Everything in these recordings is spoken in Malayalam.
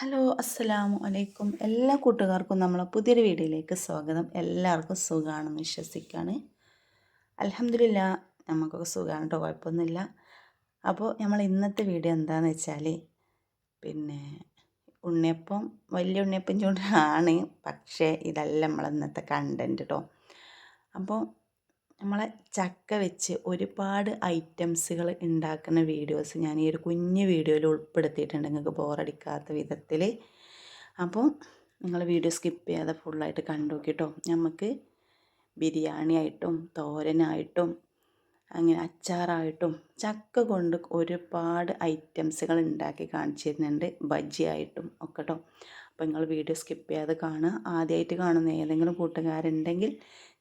ഹലോ അസ്സലാമു അലൈക്കും. എല്ലാ കൂട്ടുകാർക്കും നമ്മളെ പുതിയൊരു വീഡിയോയിലേക്ക് സ്വാഗതം. എല്ലാവർക്കും സുഖമാണെന്ന് വിശ്വസിക്കുകയാണ്. അലഹമില്ല നമുക്കൊക്കെ സുഖമാണ് കേട്ടോ കുഴപ്പമൊന്നുമില്ല. അപ്പോൾ നമ്മൾ ഇന്നത്തെ വീഡിയോ എന്താണെന്ന് വെച്ചാൽ പിന്നെ ഉണ്ണിയപ്പം വലിയ ഉണ്ണിയപ്പം ചൂടാണ് പക്ഷേ ഇതല്ല നമ്മൾ ഇന്നത്തെ കണ്ടന്റ് കേട്ടോ അപ്പോൾ നമ്മളെ ചക്ക വെച്ച് ഒരുപാട് ഐറ്റംസുകൾ ഉണ്ടാക്കുന്ന വീഡിയോസ് ഞാൻ ഈ ഒരു കുഞ്ഞ് വീഡിയോയിൽ ഉൾപ്പെടുത്തിയിട്ടുണ്ട്. നിങ്ങൾക്ക് ബോറടിക്കാത്ത വിധത്തിൽ. അപ്പോൾ നിങ്ങൾ വീഡിയോ സ്കിപ്പ് ചെയ്യാതെ ഫുള്ളായിട്ട് കണ്ടു നോക്കിട്ടോ. നമുക്ക് ബിരിയാണി ആയിട്ടും തോരനായിട്ടും അങ്ങനെ അച്ചാറായിട്ടും ചക്ക കൊണ്ട് ഒരുപാട് ഐറ്റംസുകൾ ഉണ്ടാക്കി കാണിച്ചു തരുന്നുണ്ട് ബജ്ജിയായിട്ടും ഒക്കെ കേട്ടോ അപ്പോൾ നിങ്ങൾ വീഡിയോ സ്കിപ്പ് ചെയ്യാതെ കാണുക. ആദ്യമായിട്ട് കാണുന്ന ഏതെങ്കിലും കൂട്ടുകാരുണ്ടെങ്കിൽ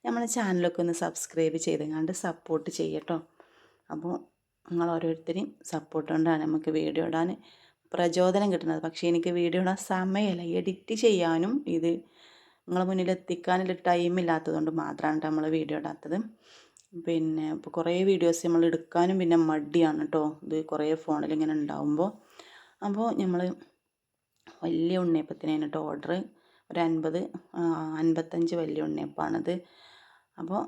നമ്മളെ ചാനലൊക്കെ ഒന്ന് സബ്സ്ക്രൈബ് ചെയ്തെങ്ങാണ്ട് സപ്പോർട്ട് ചെയ്യട്ടോ. അപ്പോൾ നിങ്ങൾ ഓരോരുത്തരെയും സപ്പോർട്ട് കൊണ്ടാണ് നമുക്ക് വീഡിയോ ഇടാൻ പ്രചോദനം കിട്ടുന്നത്. പക്ഷേ എനിക്ക് വീഡിയോ ഇടാൻ സമയമില്ല. എഡിറ്റ് ചെയ്യാനും ഇത് നിങ്ങളെ മുന്നിൽ എത്തിക്കാനുള്ള ടൈം ടൈമില്ലാത്തതുകൊണ്ട് മാത്രമാണ് നമ്മൾ വീഡിയോ ഇടാത്തത്. പിന്നെ ഇപ്പോൾ കുറേ വീഡിയോസ് നമ്മൾ എടുക്കാനും പിന്നെ മടിയാണ് കേട്ടോ ഇത് കുറേ ഫോണിൽ ഇങ്ങനെ ഉണ്ടാവുമ്പോൾ അപ്പോൾ നമ്മൾ വലിയ ഉണ്ണിയപ്പത്തിനാണ് ഓർഡർ ഒരു അൻപത് അൻപത്തഞ്ച് വലിയ ഉണ്ണിയപ്പമാണിത്. അപ്പോൾ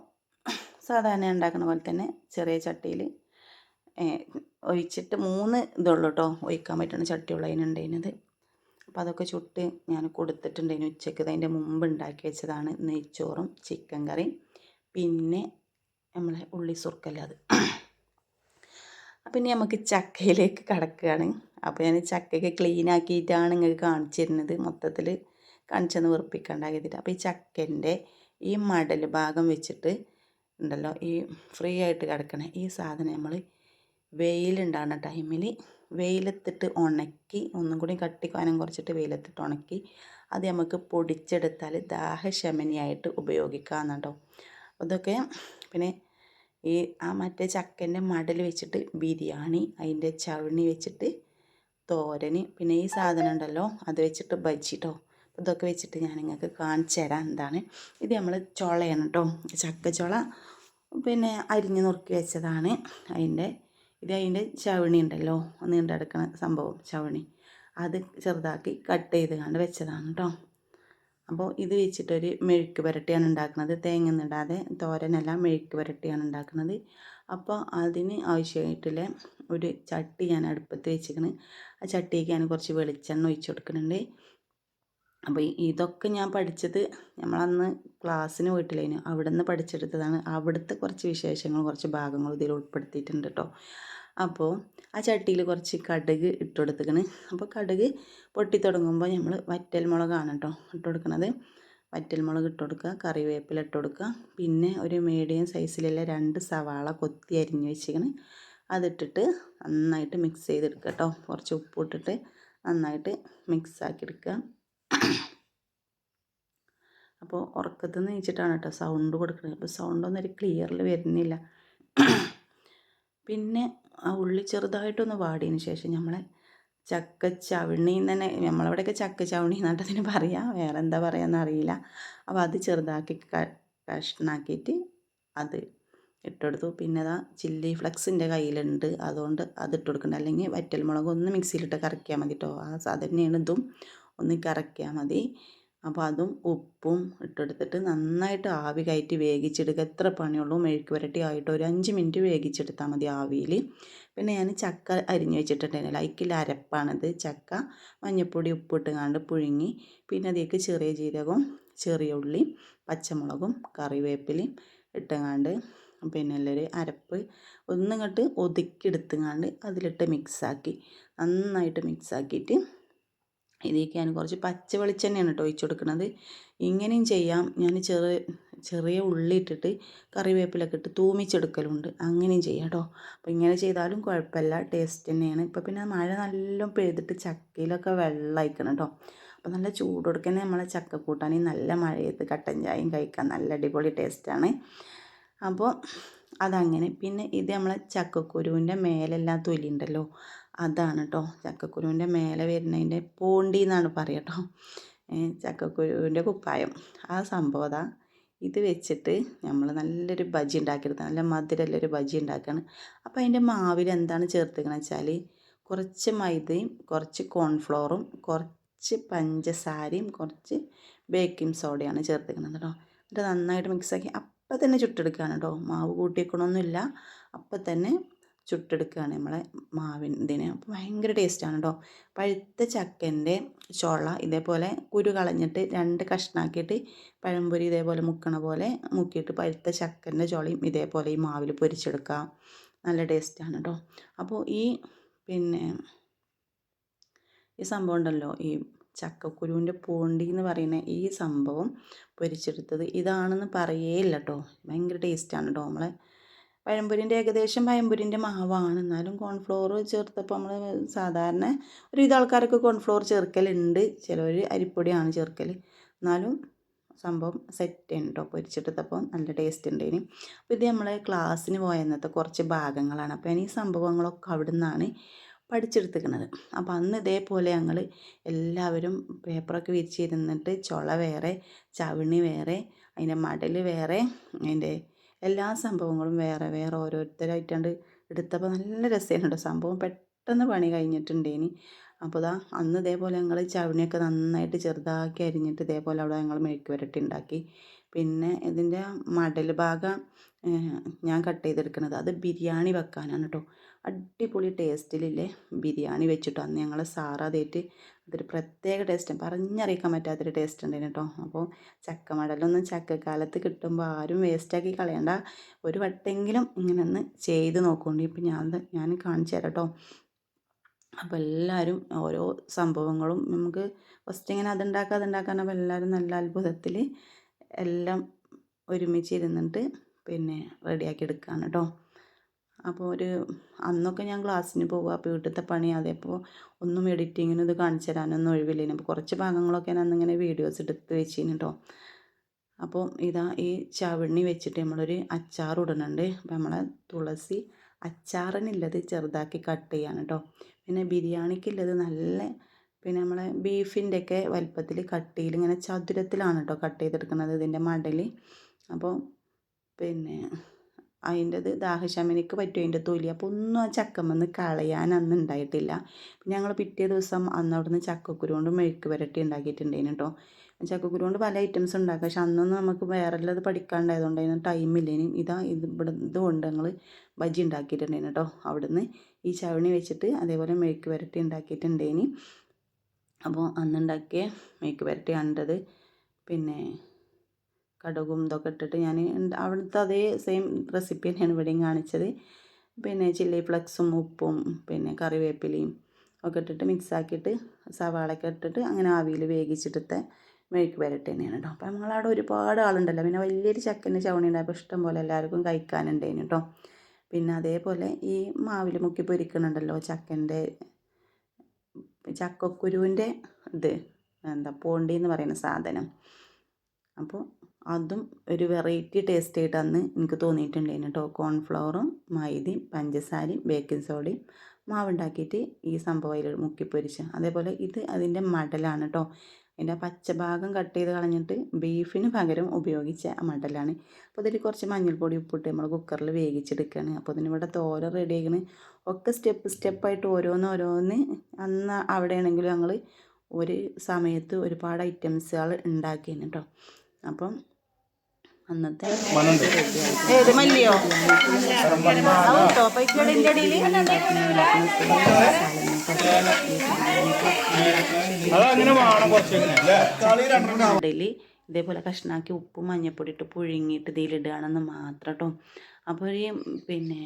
സാധാരണ ഉണ്ടാക്കുന്ന പോലെ തന്നെ ചെറിയ ചട്ടിയിൽ ഒഴിച്ചിട്ട് മൂന്ന് ഇതുള്ളൂ കേട്ടോ ഒഴിക്കാൻ പറ്റുന്ന ചട്ടിയുള്ള അതിനുണ്ടായിരുന്നത്. അപ്പോൾ അതൊക്കെ ചുട്ട് ഞാൻ കൊടുത്തിട്ടുണ്ടായിരുന്നു ഉച്ചയ്ക്ക്. അതിന്റെ മുമ്പ് ഉണ്ടാക്കി വെച്ചതാണ് നെയ്ച്ചോറും ചിക്കൻ കറി പിന്നെ നമ്മളെ ഉള്ളി സുർക്കല്ല അത് അപ്പം ഇനി നമുക്ക് ചക്കയിലേക്ക് കടക്കുകയാണ്. അപ്പോൾ ഞാൻ ചക്കയൊക്കെ ക്ലീൻ ആക്കിയിട്ടാണ് നിങ്ങൾക്ക് കാണിച്ചിരുന്നത് മൊത്തത്തിൽ കാണിച്ചെന്ന് വെറുപ്പിക്കണ്ടാക്കിയിട്ട് അപ്പോൾ ഈ ചക്കന്റെ ഈ മടൽ ഭാഗം വെച്ചിട്ട് ഉണ്ടല്ലോ ഈ ഫ്രീ ആയിട്ട് കിടക്കണ ഈ സാധനം നമ്മൾ വെയിലുണ്ടാകുന്ന ടൈമിൽ വെയിലത്തിട്ട് ഉണക്കി ഒന്നും കൂടി കട്ടി കനം കുറച്ചിട്ട് വെയിലത്തിട്ട് ഉണക്കി അത് നമുക്ക് പൊടിച്ചെടുത്താൽ ദാഹശമനിയായിട്ട് ഉപയോഗിക്കാം എന്നുണ്ടോ അതൊക്കെ പിന്നെ ഈ ആ മറ്റേ ചക്കന്റെ മടൽ വെച്ചിട്ട് ബിരിയാണി അതിന്റെ ചവിണി വെച്ചിട്ട് തോരന് പിന്നെ ഈ സാധനം ഉണ്ടല്ലോ അത് വെച്ചിട്ട് ബജ്ജി ഇതൊക്കെ വെച്ചിട്ട് ഞാൻ നിങ്ങൾക്ക് കാണിച്ചു തരാം. എന്താണ് ഇത് നമ്മൾ ചുളയാണ് കേട്ടോ ചക്കച്ചുള പിന്നെ അരിഞ്ഞ് നുറുക്കി വെച്ചതാണ് അതിന്റെ ഇത് അതിന്റെ ചവണി ഉണ്ടല്ലോ നീണ്ടെടുക്കുന്ന സംഭവം ചവണി. അത് ചെറുതാക്കി കട്ട് ചെയ്ത് കണ്ട് വെച്ചതാണ് കേട്ടോ അപ്പോൾ ഇത് വെച്ചിട്ടൊരു മെഴുക്ക് പുരട്ടിയാണ് ഉണ്ടാക്കുന്നത്. തേങ്ങ നിടാതെ തോരനല്ല മെഴുക്ക് പുരട്ടിയാണ് ഉണ്ടാക്കുന്നത്. അപ്പോൾ അതിന് ആവശ്യമായിട്ടുള്ള ഒരു ചട്ടി ഞാൻ അടുപ്പത്ത് വെച്ചിരിക്കുന്നത് ആ ചട്ടിക്ക് ഞാൻ കുറച്ച് വെളിച്ചെണ്ണ ഒഴിച്ചു കൊടുക്കുന്നുണ്ട്. അപ്പോൾ ഇതൊക്കെ ഞാൻ പഠിച്ചത് നമ്മളന്ന് ക്ലാസ്സിന് പോയിട്ടില്ലേനു അവിടെ നിന്ന് പഠിച്ചെടുത്തതാണ്. അവിടുത്തെ കുറച്ച് വിശേഷങ്ങൾ കുറച്ച് ഭാഗങ്ങൾ ഇതിൽ ഉൾപ്പെടുത്തിയിട്ടുണ്ട് കേട്ടോ അപ്പോൾ ആ ചട്ടിയിൽ കുറച്ച് കടുക് ഇട്ട് അപ്പോൾ കടുക് പൊട്ടി തുടങ്ങുമ്പോൾ നമ്മൾ വറ്റൽ മുളകാണ് കേട്ടോ ഇട്ട് കൊടുക്കുന്നത് വറ്റൽ മുളക് ഇട്ട് കൊടുക്കുക കറിവേപ്പില ഇട്ട് കൊടുക്കുക പിന്നെ ഒരു മീഡിയം സൈസിലുള്ള രണ്ട് സവാള കൊത്തി അരിഞ്ഞ് വെച്ചിക്കണ്. അതിട്ടിട്ട് നന്നായിട്ട് മിക്സ് ചെയ്തെടുക്കുക കേട്ടോ കുറച്ച് ഉപ്പ് ഇട്ടിട്ട് നന്നായിട്ട് മിക്സ് ആക്കി എടുക്കുക അപ്പോൾ ഉറക്കത്തിൽ നിന്ന് നീച്ചിട്ടാണ് കേട്ടോ സൗണ്ട് കൊടുക്കുന്നത് അപ്പോൾ സൗണ്ടൊന്നും ഒരു ക്ലിയറിൽ വരുന്നില്ല. പിന്നെ ആ ഉള്ളി ചെറുതായിട്ടൊന്ന് വാടിയതിന് ശേഷം നമ്മളെ ചക്ക ചവിണി തന്നെ നമ്മളവിടെയൊക്കെ ചക്ക ചവിണി എന്നിട്ട് അതിന് പറയാം. വേറെ എന്താ പറയുക അറിയില്ല. അപ്പോൾ അത് ചെറുതാക്കി കഷ്ണാക്കിയിട്ട് അത് ഇട്ടെടുത്തു. പിന്നെ അതാ ചില്ലി ഫ്ലക്സിന്റെ കയ്യിലുണ്ട്. അതുകൊണ്ട് അത് ഇട്ട് കൊടുക്കണം അല്ലെങ്കിൽ വറ്റൽ മുളക് ഒന്ന് മിക്സിയിലിട്ട് കറക്കിയാൽ മതി കേട്ടോ ആ സാധനയാണ് ഇതും. ഒന്ന് കറക്കിയാൽ മതി. അപ്പോൾ അതും ഉപ്പും ഇട്ടെടുത്തിട്ട് നന്നായിട്ട് ആവി കയറ്റി വേവിച്ചെടുക്കുക. എത്ര പണിയുള്ളൂ? മെഴുക്ക് പുരട്ടി ആയിട്ട് ഒരു അഞ്ച് മിനിറ്റ് വേവിച്ചെടുത്താൽ മതി ആവിയിൽ പിന്നെ ഞാൻ ചക്ക അരിഞ്ഞ് വെച്ചിട്ടുണ്ടായിരുന്നു ലൈക്കിൽ അരപ്പാണിത്. ചക്ക മഞ്ഞൾപ്പൊടി ഉപ്പിട്ട് കണ്ട് പുഴുങ്ങി. പിന്നെ അതിലേക്ക് ചെറിയ ജീരകവും ചെറിയ ഉള്ളി പച്ചമുളകും കറിവേപ്പിലയും ഇട്ടങ്ങാണ്ട് പിന്നെ എല്ലാവരും അരപ്പ് ഒന്നിങ്ങോട്ട് ഒതുക്കി എടുത്തുങ്ങാണ്ട് അതിലിട്ട് മിക്സാക്കി നന്നായിട്ട് മിക്സാക്കിയിട്ട് ഇതിലേക്ക് ഞാൻ കുറച്ച് പച്ച വെളിച്ചെണ്ണയാണ് കേട്ടോ ഒഴിച്ചു കൊടുക്കുന്നത് ഇങ്ങനെയും ചെയ്യാം. ഞാൻ ചെറിയ ചെറിയ ഉള്ളി ഇട്ടിട്ട് കറിവേപ്പിലൊക്കെ ഇട്ട് തൂമിച്ചെടുക്കലുണ്ട്. അങ്ങനെയും ചെയ്യാം കേട്ടോ അപ്പോൾ ഇങ്ങനെ ചെയ്താലും കുഴപ്പമില്ല. ടേസ്റ്റ് തന്നെയാണ്. ഇപ്പോൾ പിന്നെ മഴ നല്ല പെയ്തിട്ട് ചക്കയിലൊക്കെ വെള്ളമായിക്കണം കേട്ടോ അപ്പോൾ നല്ല ചൂട് കൊടുക്കുന്ന നമ്മളെ ചക്കക്കൂട്ടാൻ നല്ല മഴയത്ത് കട്ടൻ ചായയും കഴിക്കാൻ നല്ല അടിപൊളി ടേസ്റ്റാണ് അപ്പോൾ അതങ്ങനെ. പിന്നെ ഇത് നമ്മളെ ചക്കക്കുരുവിന്റെ മേലെല്ലാം തൊലി ഉണ്ടല്ലോ. അതാണ് കേട്ടോ ചക്കക്കുരുവിന്റെ മേലെ വരുന്നതിന്റെ പോണ്ടി എന്നാണ് പറയുക കേട്ടോ ചക്കക്കുരുവിന്റെ കുപ്പായം. ആ സംഭവം ഇത് വെച്ചിട്ട് നമ്മൾ നല്ലൊരു ബജി ഉണ്ടാക്കിയെടുത്ത നല്ല മധുരമുള്ളൊരു ബജി ഉണ്ടാക്കുകയാണ് അപ്പോൾ അതിന്റെ മാവിൽ എന്താണ് ചേർത്തിക്കണ വെച്ചാൽ കുറച്ച് മൈദയും കുറച്ച് കോൺഫ്ലോറും കുറച്ച് കുറച്ച് പഞ്ചസാരയും കുറച്ച് ബേക്കിംഗ് സോഡയാണ് ചേർത്തിക്കുന്നത് കേട്ടോ. എന്നിട്ട് നന്നായിട്ട് മിക്സാക്കി അപ്പം തന്നെ ചുട്ടെടുക്കുകയാണ് കേട്ടോ. മാവ് കൂട്ടിയേക്കണമൊന്നുമില്ല അപ്പം തന്നെ ചുട്ടെടുക്കുകയാണ് നമ്മളെ മാവിൻ ഇതിന് അപ്പോൾ ഭയങ്കര ടേസ്റ്റാണ് കേട്ടോ പഴുത്ത ചക്കന്റെ ചുള ഇതേപോലെ കുരു കളഞ്ഞിട്ട് രണ്ട് കഷ്ണാക്കിയിട്ട് പഴംപൊരി ഇതേപോലെ മുക്കണ പോലെ മുക്കിയിട്ട് പഴുത്ത ചക്കന്റെ ചുളയും ഇതേപോലെ ഈ മാവിൽ പൊരിച്ചെടുക്കുക നല്ല ടേസ്റ്റാണ് കേട്ടോ അപ്പോൾ ഈ പിന്നെ ഈ സംഭവം ഉണ്ടല്ലോ ഈ ചക്കക്കുരുവിന്റെ പൂണ്ടി എന്ന് പറയുന്ന ഈ സംഭവം പൊരിച്ചെടുത്തത് ഇതാണെന്ന് പറയേയില്ല കേട്ടോ ഭയങ്കര ടേസ്റ്റാണ് കേട്ടോ നമ്മളെ പഴംപൊരിന്റെ ഏകദേശം പഴംപൊരിന്റെ മാവാണ്. എന്നാലും കോൺഫ്ലോർ ചേർത്തപ്പോൾ നമ്മൾ സാധാരണ ഒരുവിധ ആൾക്കാരൊക്കെ കോൺഫ്ലോർ ചേർക്കലുണ്ട്. ചിലർ അരിപ്പൊടിയാണ് ചേർക്കൽ എന്നാലും സംഭവം സെറ്റ് ഉണ്ട്? കേട്ടോ പൊരിച്ചെടുത്തപ്പോൾ നല്ല ടേസ്റ്റ് ഉണ്ട് ഇനി അപ്പോൾ ഇത് നമ്മളെ ക്ലാസ്സിന് പോയന്നത്തെ കുറച്ച് ഭാഗങ്ങളാണ്. അപ്പോൾ ഈ സംഭവങ്ങളൊക്കെ അവിടെ നിന്നാണ് പഠിച്ചെടുത്തിരിക്കുന്നത് അപ്പോൾ അന്ന് ഇതേപോലെ ഞങ്ങൾ എല്ലാവരും പേപ്പറൊക്കെ വിരിച്ചിരുന്നിട്ട് ചുള വേറെ ചവിണി വേറെ അതിന്റെ മടൽ വേറെ അതിന്റെ എല്ലാ സംഭവങ്ങളും വേറെ വേറെ ഓരോരുത്തരായിട്ടാണ്ട് എടുത്തപ്പോൾ നല്ല രസമായിരുന്നു സംഭവം പെട്ടെന്ന് പണി കഴിഞ്ഞിട്ടുണ്ടേനി. അപ്പോൾ ഇതാ അന്ന് ഇതേപോലെ ഞങ്ങൾ ചവിണിയൊക്കെ നന്നായിട്ട് ചെറുതാക്കി അരിഞ്ഞിട്ട് ഇതേപോലെ അവിടെ ഞങ്ങൾ മെഴുക്ക് വരട്ടി ഉണ്ടാക്കി. പിന്നെ ഇതിന്റെ മടൽ ഭാഗം ഞാൻ കട്ട് ചെയ്തെടുക്കുന്നത് അത് ബിരിയാണി വെക്കാനാണ് കേട്ടോ അടിപൊളി ടേസ്റ്റിലില്ലേ? ബിരിയാണി വെച്ചിട്ട്. അന്ന് ഞങ്ങൾ സാറാതായിട്ട് അതൊരു പ്രത്യേക ടേസ്റ്റ് പറഞ്ഞറിയിക്കാൻ പറ്റാത്തൊരു ടേസ്റ്റ് ഉണ്ടായിരുന്നു കേട്ടോ അപ്പോൾ ചക്കമടലൊന്നും ചക്കക്കാലത്ത് കിട്ടുമ്പോൾ ആരും വേസ്റ്റാക്കി കളയണ്ട. ഒരു വട്ടെങ്കിലും ഇങ്ങനെ ഒന്ന് ചെയ്ത് നോക്കുന്നുണ്ട് ഇപ്പം ഞാൻ ഞാൻ കാണിച്ചു തരാം കേട്ടോ അപ്പോൾ എല്ലാവരും ഓരോ സംഭവങ്ങളും നമുക്ക് ഫസ്റ്റ് ഇങ്ങനെ അതുണ്ടാക്കുക അതുണ്ടാക്കാൻ അപ്പോൾ എല്ലാവരും നല്ല അത്ഭുതത്തിൽ എല്ലാം ഒരുമിച്ച് ഇരുന്നിട്ട് പിന്നെ റെഡിയാക്കി എടുക്കുകയാണ് കേട്ടോ അപ്പോൾ ഒരു അന്നൊക്കെ ഞാൻ ക്ലാസ്സിന് പോകുക അപ്പോൾ വീട്ടിലത്തെ പണി അതേപ്പോൾ ഒന്നും എഡിറ്റിങ്ങിനും ഇത് കാണിച്ചു തരാനൊന്നും ഒഴിവില്ലേനു. അപ്പോൾ കുറച്ച് ഭാഗങ്ങളൊക്കെ ഞാൻ അന്നിങ്ങനെ വീഡിയോസ് എടുത്ത് വെച്ചിന് കേട്ടോ അപ്പോൾ ഇതാ ഈ ചവിണ്ണി വെച്ചിട്ട് നമ്മളൊരു അച്ചാർ ഇടുന്നുണ്ട്. അപ്പോൾ നമ്മളെ തുളസി അച്ചാറിനുള്ളത് ചെറുതാക്കി കട്ട് ചെയ്യാണ് കേട്ടോ പിന്നെ ബിരിയാണിക്കുള്ളത് നല്ല പിന്നെ നമ്മളെ ബീഫിന്റെയൊക്കെ വലിപ്പത്തിൽ കട്ടിയിൽ ഇങ്ങനെ ചതുരത്തിലാണ് കേട്ടോ കട്ട് ചെയ്തെടുക്കുന്നത് ഇതിന്റെ മടൽ അപ്പോൾ പിന്നെ അതിന്റെത് ദാഹശമനിക്ക് പറ്റും അതിന്റെ തൊലി. അപ്പോൾ ഒന്നും ആ ചക്കമെന്ന് കളയാൻ അന്ന് ഉണ്ടായിട്ടില്ല പിന്നെ ഞങ്ങൾ പിറ്റേ ദിവസം അന്ന് അവിടുന്ന് ചക്കക്കുരു കൊണ്ട് മെഴുക്ക് വരട്ടി ഉണ്ടാക്കിയിട്ടുണ്ടായിരുന്നു കേട്ടോ ചക്കക്കുരു കൊണ്ട് പല ഐറ്റംസ് ഉണ്ടാക്കുക പക്ഷെ അന്നൊന്നും നമുക്ക് വേറെ ഉള്ളത് പഠിക്കാണ്ടായതുകൊണ്ട് അതിന് ടൈമില്ലേനും ഇതാ ഇത് ഇവിടെ ഇതുകൊണ്ട് ഞങ്ങൾ ബജ്ജി ഉണ്ടാക്കിയിട്ടുണ്ടായിരുന്നു കേട്ടോ അവിടുന്ന് ഈ ചവണി വെച്ചിട്ട് അതേപോലെ മെഴുക്ക് വരട്ടി ഉണ്ടാക്കിയിട്ടുണ്ടേനി അപ്പോൾ അന്നുണ്ടാക്കിയ മെഴുക്ക് വരട്ടി കണ്ടത് പിന്നെ കടുകും ഇതൊക്കെ ഇട്ടിട്ട് ഞാൻ അവിടുത്തെ അതേ സെയിം റെസിപ്പി തന്നെയാണ് ഇവിടെയും കാണിച്ചത്. പിന്നെ ചില്ലി ഫ്ലക്സും ഉപ്പും പിന്നെ കറിവേപ്പിലയും ഒക്കെ ഇട്ടിട്ട് മിക്സാക്കിയിട്ട് സവാളയൊക്കെ ഇട്ടിട്ട് അങ്ങനെ ആവിയിൽ വേവിച്ചിട്ടത്തെ മെഴുക്ക് വരട്ട് തന്നെയാണ് കേട്ടോ അപ്പോൾ നമ്മളവിടെ ഒരുപാട് ആളുണ്ടല്ലോ. പിന്നെ വലിയൊരു ചക്കന്റെ ചവണി ഉണ്ടായപ്പോൾ ഇഷ്ടം പോലെ എല്ലാവർക്കും കഴിക്കാനുണ്ടായിരുന്നു കേട്ടോ പിന്നെ അതേപോലെ ഈ മാവിൽ മുക്കി പൊരിക്കണുണ്ടല്ലോ ചക്കന്റെ ചക്കക്കുരുവിന്റെ ഇത് എന്താ പോണ്ടി എന്ന് പറയുന്ന സാധനം. അപ്പോൾ അതും ഒരു വെറൈറ്റി ടേസ്റ്റ് ആയിട്ട് അന്ന് എനിക്ക് തോന്നിയിട്ടുണ്ടായിരുന്നു കേട്ടോ കോൺഫ്ലവറും മൈദയും പഞ്ചസാരയും ബേക്കിംഗ് സോഡയും മാവുണ്ടാക്കിയിട്ട് ഈ സംഭവം അതിൽ മുക്കിപ്പൊരിച്ച് അതേപോലെ ഇത് അതിന്റെ മടലാണ് കേട്ടോ അതിന്റെ പച്ച ഭാഗം കട്ട് ചെയ്ത് കളഞ്ഞിട്ട് ബീഫിന് പകരം ഉപയോഗിച്ച മടലാണ്. അപ്പോൾ ഇതിൽ കുറച്ച് മഞ്ഞൾപ്പൊടി ഉപ്പിട്ട് നമ്മൾ കുക്കറിൽ വേവിച്ചെടുക്കുകയാണ് അപ്പോൾ ഇതിനിവിടെ തോര റെഡി ആക്കണ് ഒക്കെ സ്റ്റെപ്പ് സ്റ്റെപ്പായിട്ട് ഓരോന്ന് ഓരോന്ന് അന്ന് അവിടെയാണെങ്കിലും ഞങ്ങൾ ഒരു സമയത്ത് ഒരുപാട് ഐറ്റംസുകൾ ഉണ്ടാക്കിയിരുന്നു കേട്ടോ അപ്പം അന്നത്തെ ഏത് മല്ലിയോ? ഇടയിൽ ഇതേപോലെ കഷ്ണാക്കി ഉപ്പും മഞ്ഞപ്പൊടി ഇട്ട് പുഴുങ്ങിയിട്ട് ഇതിലിടുകയാണെന്ന് മാത്രം കേട്ടോ അപ്പോൾ ഈ പിന്നെ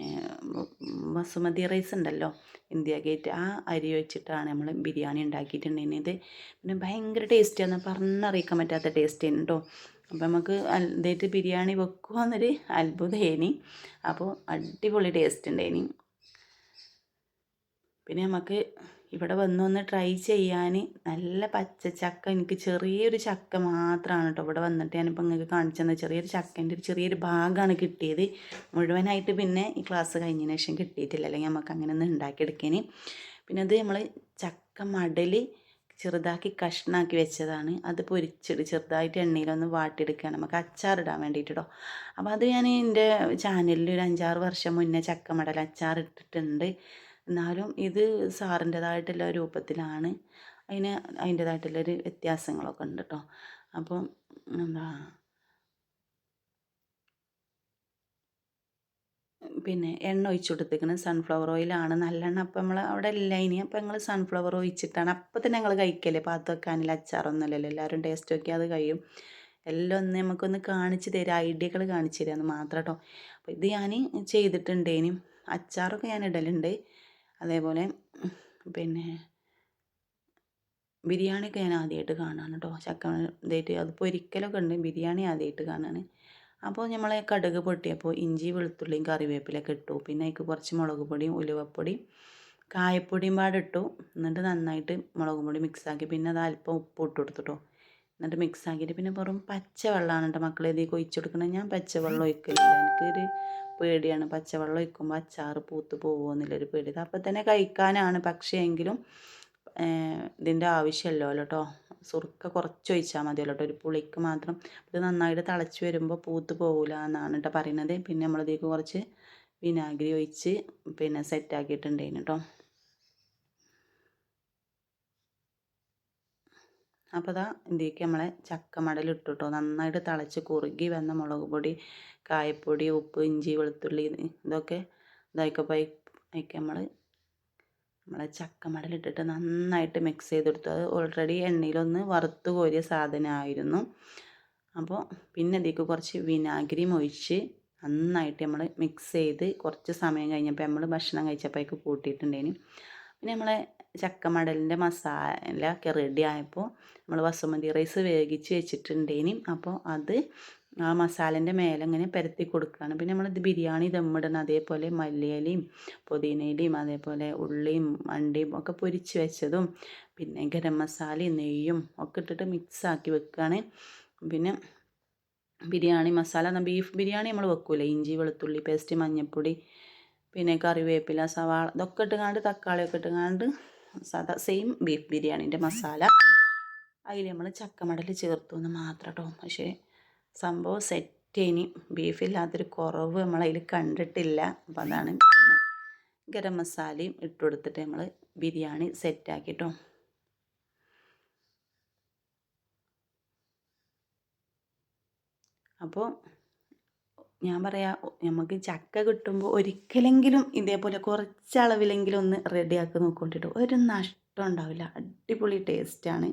ബസുമതി റൈസ് ഉണ്ടല്ലോ ഇന്ത്യ ഗേറ്റ് ആ അരി വെച്ചിട്ടാണ് നമ്മൾ ബിരിയാണി ഉണ്ടാക്കിയിട്ടുണ്ടായിരുന്നത്. പിന്നെ ഭയങ്കര ടേസ്റ്റിയാണ് പറഞ്ഞറിയിക്കാൻ പറ്റാത്ത ടേസ്റ്റ് ആണ് കേട്ടോ അപ്പോൾ നമുക്ക് ഇതായിട്ട് ബിരിയാണി വെക്കുക എന്നൊരു അത്ഭുതമേനി അപ്പോൾ അടിപൊളി ടേസ്റ്റ് ഉണ്ടായിനി പിന്നെ നമുക്ക് ഇവിടെ വന്നൊന്ന് ട്രൈ ചെയ്യാൻ നല്ല പച്ച ചക്ക എനിക്ക് ചെറിയൊരു ചക്ക മാത്രമാണ് കേട്ടോ ഇവിടെ വന്നിട്ട് ഞാനിപ്പോൾ നിങ്ങൾക്ക് കാണിച്ചു തന്നത് ചെറിയൊരു ചക്കന്റെ ഒരു ചെറിയൊരു ഭാഗമാണ് കിട്ടിയത്. മുഴുവനായിട്ട് പിന്നെ ഈ ക്ലാസ് കഴിഞ്ഞതിന് ശേഷം കിട്ടിയിട്ടില്ല. അല്ലെങ്കിൽ നമുക്ക് അങ്ങനെ ഒന്ന് ഉണ്ടാക്കിയെടുക്കാൻ പിന്നെ അത് നമ്മൾ ചക്ക മടൽ ചെറുതാക്കി കഷ്ണാക്കി വെച്ചതാണ്. അത് പൊരിച്ചിട്ട് ചെറുതായിട്ട് എണ്ണയിലൊന്ന് വാട്ടിയെടുക്കുകയാണ്. നമുക്ക് അച്ചാറിടാൻ വേണ്ടിയിട്ടോ അപ്പോൾ അത് ഞാൻ എന്റെ ചാനലിൽ ഒരു അഞ്ചാറ് വർഷം മുന്നേ ചക്കമടൽ അച്ചാർ ഇട്ടിട്ടുണ്ട്. എന്നാലും ഇത് സാറിന്റെതായിട്ടുള്ള രൂപത്തിലാണ്. അതിന് അതിന്റേതായിട്ടുള്ളൊരു വ്യത്യാസങ്ങളൊക്കെ ഉണ്ട് കേട്ടോ അപ്പം എന്താ പിന്നെ എണ്ണ ഒഴിച്ച് കൊടുത്തേക്കുന്നത് സൺഫ്ലവർ ഓയിലാണ് നല്ലെണ്ണ അപ്പം നമ്മൾ അവിടെ ഇല്ല. ഇനി അപ്പം ഞങ്ങൾ സൺഫ്ലവർ ഒഴിച്ചിട്ടാണ്. അപ്പം തന്നെ ഞങ്ങൾ കഴിക്കല്ലേ പാത്ത് വെക്കാനില്ല അച്ചാറൊന്നുമല്ലല്ലോ. എല്ലാവരും ടേസ്റ്റ് നോക്കി അത് കഴിയും. എല്ലാം ഒന്ന് നമുക്കൊന്ന് കാണിച്ച് തരാം. ഐഡിയകൾ കാണിച്ച് എന്ന് മാത്രം കേട്ടോ അപ്പോൾ ഇത് ഞാൻ ചെയ്തിട്ടുണ്ട്. ഇനി അച്ചാറൊക്കെ ഞാൻ ഇടലുണ്ട്. അതേപോലെ പിന്നെ ബിരിയാണിയൊക്കെ ഞാൻ ആദ്യമായിട്ട് കാണാണ് കേട്ടോ ചക്ക ഇതായിട്ട് അത് പൊരിക്കലൊക്കെ ഉണ്ട്. ബിരിയാണി ആദ്യമായിട്ട് കാണാണ്. അപ്പോൾ നമ്മൾ കടുക് പൊട്ടിയപ്പോൾ ഇഞ്ചി വെളുത്തുള്ളിയും കറിവേപ്പിലൊക്കെ ഇട്ടു. പിന്നെ അതിക്ക് കുറച്ച് മുളക് പൊടിയും ഉലുവപ്പൊടിയും കായപ്പൊടിയും പാടിട്ടു എന്നിട്ട് നന്നായിട്ട് മുളക് പൊടി മിക്സാക്കി പിന്നെ അത് അല്പം ഉപ്പ് ഇട്ട് കൊടുത്തിട്ടോ. എന്നിട്ട് മിക്സാക്കിയിട്ട് പിന്നെ വെറും പച്ച വെള്ളമാണ് കേട്ടോ മക്കളെ ഇതിലേക്ക് ഒഴിച്ചു ഞാൻ പച്ചവെള്ളം ഒഴിക്കലില്ല. എനിക്കൊരു പേടിയാണ്. പച്ചവെള്ളം ഒഴിക്കുമ്പോൾ അച്ചാറ് പൂത്ത് പോകുമെന്നുള്ളൊരു പേടി. അപ്പം തന്നെ കഴിക്കാനാണ് പക്ഷേ എങ്കിലും ഇതിന്റെ ആവശ്യമല്ലോ കേട്ടോ സുറുക്ക കുറച്ച് ഒഴിച്ചാൽ മതിയല്ലോ കേട്ടോ ഒരു പുളിക്ക് മാത്രം. ഇത് നന്നായിട്ട് തിളച്ച് വരുമ്പോൾ പൂത്ത് പോകില്ല എന്നാണ് കേട്ടോ പറയുന്നത് പിന്നെ നമ്മളിതേക്ക് കുറച്ച് വിനാഗിരി ഒഴിച്ച് പിന്നെ സെറ്റാക്കിയിട്ടുണ്ടായിരുന്നു കേട്ടോ അപ്പോൾ അതാ ഇതിലേക്ക് നമ്മളെ ചക്കമടൽ ഇട്ടു കേട്ടോ നന്നായിട്ട് തിളച്ച് കുറുകി വന്ന മുളക് പൊടി കായപ്പൊടി ഉപ്പ് ഇഞ്ചി വെളുത്തുള്ളി ഇതൊക്കെ ഇതായിക്കപ്പോൾ അതിലേക്ക് നമ്മൾ നമ്മളെ ചക്കമടലിട്ടിട്ട് നന്നായിട്ട് മിക്സ് ചെയ്തെടുത്തു. അത് ഓൾറെഡി എണ്ണയിലൊന്ന് വറുത്ത് കോരിയ സാധനമായിരുന്നു അപ്പോൾ പിന്നെ അതിലേക്ക് കുറച്ച് വിനാഗിരിയും ഒഴിച്ച് നന്നായിട്ട് നമ്മൾ മിക്സ് ചെയ്ത് കുറച്ച് സമയം കഴിഞ്ഞപ്പോൾ നമ്മൾ ഭക്ഷണം കഴിച്ചപ്പോഴേക്ക് കൂട്ടിയിട്ടുണ്ടേനു. പിന്നെ നമ്മളെ ചക്കമടലിന്റെ മസാല ഒക്കെ റെഡി ആയപ്പോൾ നമ്മൾ ബസുമതി റൈസ് വേവിച്ച് വെച്ചിട്ടുണ്ടേനും. അപ്പോൾ അത് ആ മസാലേന്റെ മേലെ ഇങ്ങനെ പരത്തി കൊടുക്കുകയാണ് പിന്നെ നമ്മളിത് ബിരിയാണി ദമ്മിടണം അതേപോലെ മല്ലിയിലയും പുതിനയിലയും അതേപോലെ ഉള്ളിയും അണ്ടിയും ഒക്കെ പൊരിച്ച് വെച്ചതും പിന്നെ ഗരം മസാലയും നെയ്യും ഒക്കെ ഇട്ടിട്ട് മിക്സാക്കി വെക്കുകയാണ് പിന്നെ ബിരിയാണി മസാല ബീഫ് ബിരിയാണി നമ്മൾ വെക്കൂലേ? ഇഞ്ചി വെളുത്തുള്ളി പേസ്റ്റ് മഞ്ഞൾപ്പൊടി പിന്നെ കറിവേപ്പില സവാള ഇതൊക്കെ ഇട്ടുകാണ്ട് തക്കാളിയൊക്കെ ഇട്ടുകാണ്ട് സാധാ സെയിം ബീഫ് ബിരിയാണീന്റെ മസാല. അതിൽ നമ്മൾ ചക്കമടൽ ചേർത്തു എന്ന് മാത്രം കേട്ടോ പക്ഷേ സംഭവം സെറ്റേനി ബീഫില്ലാത്തൊരു കുറവ് നമ്മളതിൽ കണ്ടിട്ടില്ല. അപ്പം അതാണ് ഗരം മസാലയും ഇട്ട് കൊടുത്തിട്ട് നമ്മൾ ബിരിയാണി സെറ്റാക്കിട്ടോ അപ്പോൾ ഞാൻ പറയാം നമുക്ക് ചക്ക കിട്ടുമ്പോൾ ഒരിക്കലെങ്കിലും ഇതേപോലെ കുറച്ച് അളവിലെങ്കിലും ഒന്ന് റെഡിയാക്കി നോക്കൊണ്ടിട്ട് ഒരു നഷ്ടം ഉണ്ടാവില്ല. അടിപൊളി ടേസ്റ്റാണ്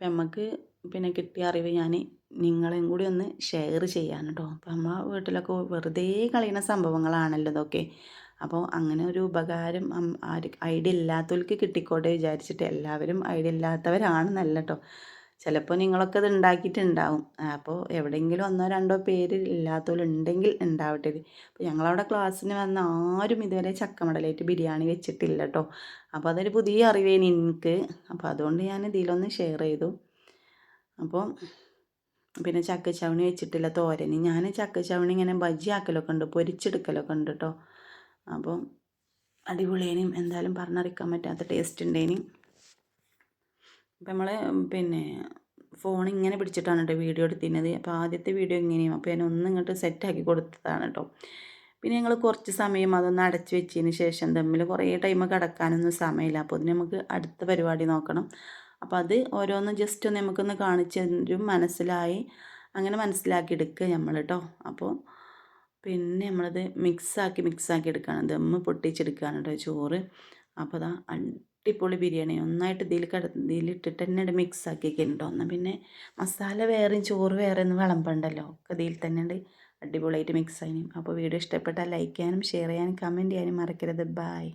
അപ്പം നമുക്ക് പിന്നെ കിട്ടിയ അറിവ് ഞാൻ നിങ്ങളെയും കൂടി ഒന്ന് ഷെയർ ചെയ്യാൻ കേട്ടോ അപ്പം നമ്മളെ വീട്ടിലൊക്കെ വെറുതെ കളയുന്ന സംഭവങ്ങളാണല്ലോ ഇതൊക്കെ. അപ്പോൾ അങ്ങനെ ഒരു ഉപകാരം ഐഡിയ ഇല്ലാത്തവർക്ക് കിട്ടിക്കോട്ടെ വിചാരിച്ചിട്ട് എല്ലാവരും ഐഡിയ ഇല്ലാത്തവരാണെന്നല്ല കേട്ടോ ചിലപ്പോൾ നിങ്ങളൊക്കെ ഇത് ഉണ്ടാക്കിയിട്ടുണ്ടാവും. അപ്പോൾ എവിടെയെങ്കിലും ഒന്നോ രണ്ടോ പേര് ഇല്ലാത്തവരുണ്ടെങ്കിൽ ഉണ്ടാവട്ടെ. അപ്പോൾ ഞങ്ങളവിടെ ക്ലാസ്സിന് വന്ന ആരും ഇതുവരെ ചക്കമടലായിട്ട് ബിരിയാണി വെച്ചിട്ടില്ല കേട്ടോ അപ്പോൾ അതൊരു പുതിയ അറിവേനി എനിക്ക്. അപ്പോൾ അതുകൊണ്ട് ഞാൻ ഇതിലൊന്ന് ഷെയർ ചെയ്തു. അപ്പോൾ പിന്നെ ചക്കച്ചവണി വെച്ചിട്ടില്ല തോരന്. ഞാൻ ചക്കച്ചവണി ഇങ്ങനെ ബജി ആക്കലൊക്കെ ഉണ്ട് പൊരിച്ചെടുക്കലൊക്കെ ഉണ്ട് കേട്ടോ അപ്പോൾ അടിപൊളിയേനും. എന്തായാലും പറഞ്ഞറിയിക്കാൻ പറ്റാത്ത ടേസ്റ്റ് ഉണ്ടേനും. അപ്പം നമ്മൾ പിന്നെ ഫോൺ ഇങ്ങനെ പിടിച്ചിട്ടാണ് കേട്ടോ വീഡിയോ എടുത്തിരുന്നത്. അപ്പോൾ ആദ്യത്തെ വീഡിയോ ഇങ്ങനെയും. അപ്പോൾ ഞാൻ ഒന്നും ഇങ്ങോട്ട് സെറ്റാക്കി കൊടുത്തതാണ് കേട്ടോ പിന്നെ ഞങ്ങൾ കുറച്ച് സമയം അതൊന്ന് അടച്ചു വെച്ചതിന് ശേഷം തമ്മിൽ കുറേ ടൈം കിടക്കാനൊന്നും സമയമില്ല. അപ്പോൾ അതിന് നമുക്ക് അടുത്ത പരിപാടി നോക്കണം. അപ്പോൾ അത് ഓരോന്ന് ജസ്റ്റ് ഒന്ന് നമുക്കൊന്ന് കാണിച്ചും മനസ്സിലായി. അങ്ങനെ മനസ്സിലാക്കി എടുക്കുക നമ്മൾ കേട്ടോ അപ്പോൾ പിന്നെ നമ്മളത് മിക്സാക്കി മിക്സാക്കി എടുക്കുകയാണ് ദമ്മ് പൊട്ടിച്ചെടുക്കുകയാണ് കേട്ടോ ചോറ്. അപ്പോൾ അതാ അടിപൊളി ബിരിയാണി. ഒന്നായിട്ട് ഇതിൽ കട തന്നെ മിക്സ് ആക്കിയിട്ടുണ്ടോ എന്നാൽ പിന്നെ മസാല വേറെയും ചോറ് വേറെ ഒന്നും വിളമ്പണ്ടല്ലോ. ഒക്കെ ഇതിൽ തന്നെ ഉണ്ട് അടിപൊളിയായിട്ട് മിക്സ് ആയി അപ്പോൾ വീഡിയോ ഇഷ്ടപ്പെട്ടാൽ ലൈക്ക് ചെയ്യാനും ഷെയർ ചെയ്യാനും കമന്റ് ചെയ്യാനും മറക്കരുത്. ബായ്